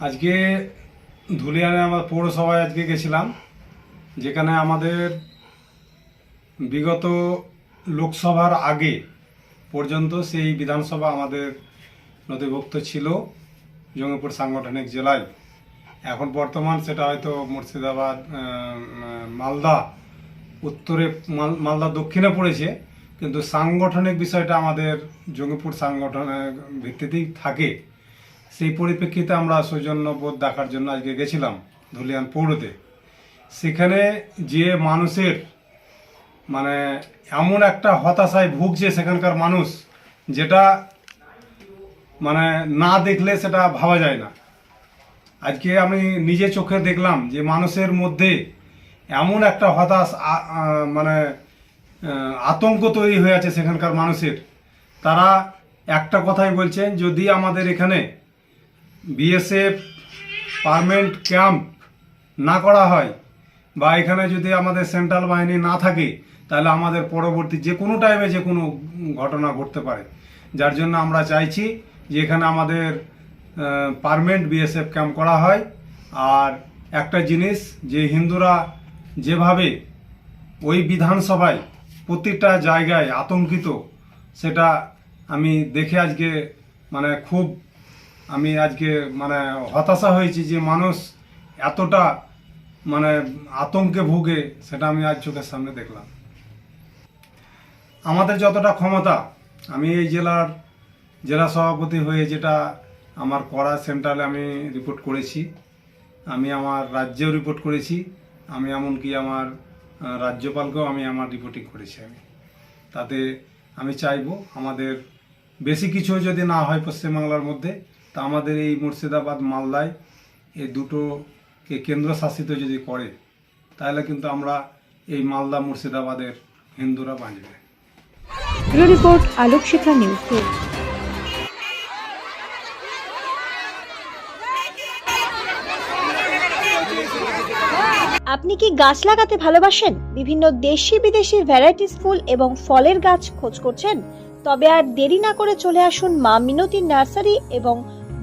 আজকে ধুলিয়ানে আমার পৌরসভায় আজকে গেছিলাম, যেখানে আমাদের বিগত লোকসভার আগে পর্যন্ত সেই বিধানসভা আমাদের নথিভুক্ত ছিল জঙ্গিপুর সাংগঠনিক জেলায়। এখন বর্তমান সেটা হয়তো মুর্শিদাবাদ মালদা, উত্তরে মাল- মালদা, দক্ষিণে পড়েছে, কিন্তু সাংগঠনিক বিষয়টা আমাদের জঙ্গিপুর সাংগঠনের ভিত্তিতেই থাকে। সেই পরিপ্রেক্ষিতে আমরা সৌজন্যবোধ দেখার জন্য আজকে গেছিলাম ধুলিয়ান পৌরতে। সেখানে যে মানুষের মানে এমন একটা হতাশায় ভুগছে সেখানকার মানুষ, যেটা মানে না দেখলে সেটা ভাবা যায় না। আজকে আমি নিজে চোখে দেখলাম যে মানুষের মধ্যে এমন একটা হতাশ মানে আতঙ্ক তৈরি হয়ে আছে সেখানকার মানুষের। তারা একটা কথাই বলছেন, যদি আমাদের এখানে বিএসএফ পারমানেন্ট ক্যাম্প না করা হয় বা এখানে যদি আমাদের সেন্ট্রাল বাহিনী না থাকে, তাহলে আমাদের পরবর্তী যে কোনো টাইমে যে কোনো ঘটনা ঘটতে পারে। যার জন্য আমরা চাইছি যে এখানে আমাদের পারমানেন্ট বিএসএফ ক্যাম্প করা হয়। আর একটা জিনিস যে হিন্দুরা যেভাবে ওই বিধানসভায় প্রতিটা জায়গায় আতঙ্কিত, সেটা আমি দেখে আজকে মানে খুব আমি আজকে মানে হতাশা হয়েছি যে মানুষ এতটা মানে আতঙ্কে ভুগে, সেটা আমি আজ চোখের সামনে দেখলাম। আমাদের যতটা ক্ষমতা, আমি এই জেলার জেলা সভাপতি হয়ে যেটা আমার করা সেন্ট্রালে আমি রিপোর্ট করেছি, আমি আমার রাজ্যেও রিপোর্ট করেছি, আমি এমনকি আমার রাজ্যপালকেও আমি আমার রিপোর্টিং করেছি আমি। তাতে আমি চাইব আমাদের বেশি কিছু যদি না হয় পশ্চিমবাংলার মধ্যে তা আমাদের এই মুর্শিদাবাদ মালদায় এই দুটোকে কেন্দ্রশাসিত যদি করে তাহলে কিন্তু আমরা এই মালদা মুর্শিদাবাদের হিন্দুরা বাঁচবে। রিপোর্ট আলোক নিউজ টু আপনি কি গাছ লাগাতে ভালোবাসেন? বিভিন্ন দেশি বিদেশি ভ্যারাইটিস ফুল এবং ফলের গাছ খোঁজ করছেন? তবে আর দেরি না করে চলে আসুন মা মিনতি নার্সারি এবং